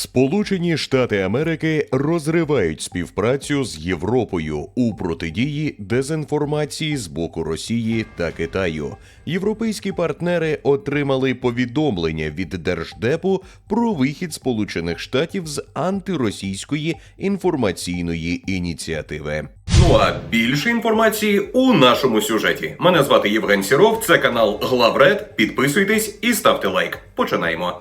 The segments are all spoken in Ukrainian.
Сполучені Штати Америки розривають співпрацю з Європою у протидії дезінформації з боку Росії та Китаю. Європейські партнери отримали повідомлення від Держдепу про вихід Сполучених Штатів з антиросійської інформаційної ініціативи. Ну а більше інформації у нашому сюжеті. Мене звати Євген Сіров, це канал Главред. Підписуйтесь і ставте лайк. Починаємо.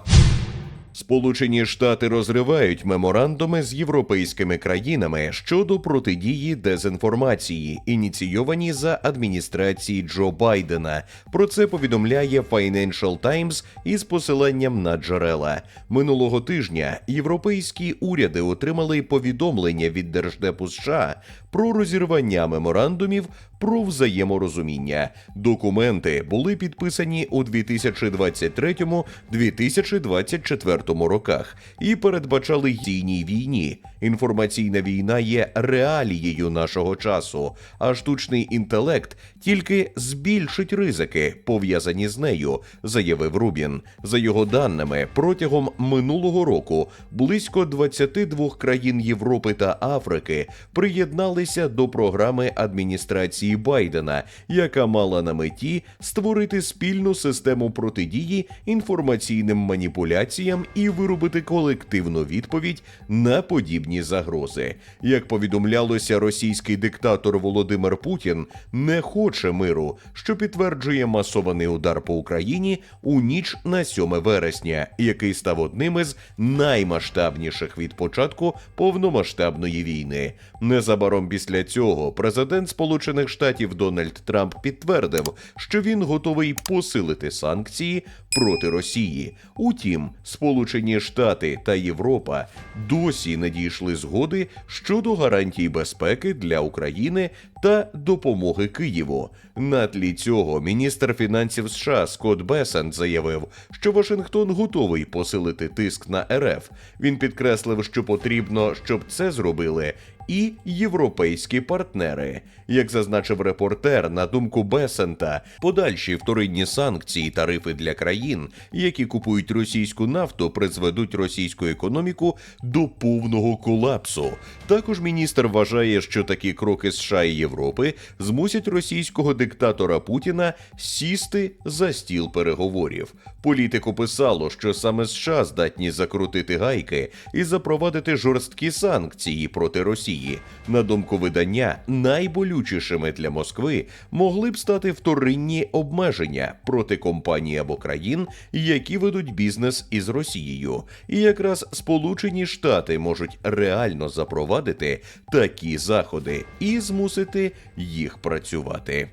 Сполучені Штати розривають меморандуми з європейськими країнами щодо протидії дезінформації, ініційовані за адміністрації Джо Байдена. Про це повідомляє Financial Times із посиланням на джерела. Минулого тижня європейські уряди отримали повідомлення від Держдепу США про розірвання меморандумів про взаєморозуміння. Документи були підписані у 2023-2024 роках і передбачали дійній війні. Інформаційна війна є реалією нашого часу, а штучний інтелект тільки збільшить ризики, пов'язані з нею, заявив Рубін. За його даними, протягом минулого року близько 22 країн Європи та Африки приєдналися до програми адміністрації Байдена, яка мала на меті створити спільну систему протидії інформаційним маніпуляціям і виробити колективну відповідь на подібні загрози. Як повідомлялося, російський диктатор Володимир Путін не хоче миру, що підтверджує масований удар по Україні у ніч на 7 вересня, який став одним із наймасштабніших від початку повномасштабної війни. Незабаром після цього президент Сполучених Штатів Дональд Трамп підтвердив, що він готовий посилити санкції проти Росії. Утім, Сполучені Штати та Європа досі не дійшли згоди щодо гарантій безпеки для України та допомоги Києву. На тлі цього міністр фінансів США Скотт Бесент заявив, що Вашингтон готовий посилити тиск на РФ. Він підкреслив, що потрібно, щоб це зробили і європейські партнери. Як зазначив репортер, на думку Бесента, подальші вторинні санкції, тарифи для країн, які купують російську нафту, призведуть російську економіку до повного колапсу. Також міністр вважає, що такі кроки США і Європи змусять російського диктатора Путіна сісти за стіл переговорів. Політику писало, що саме США здатні закрутити гайки і запровадити жорсткі санкції проти Росії. На думку видання, найболючішими для Москви могли б стати вторинні обмеження проти компаній або країн, які ведуть бізнес із Росією. І якраз Сполучені Штати можуть реально запровадити такі заходи і змусити їх працювати.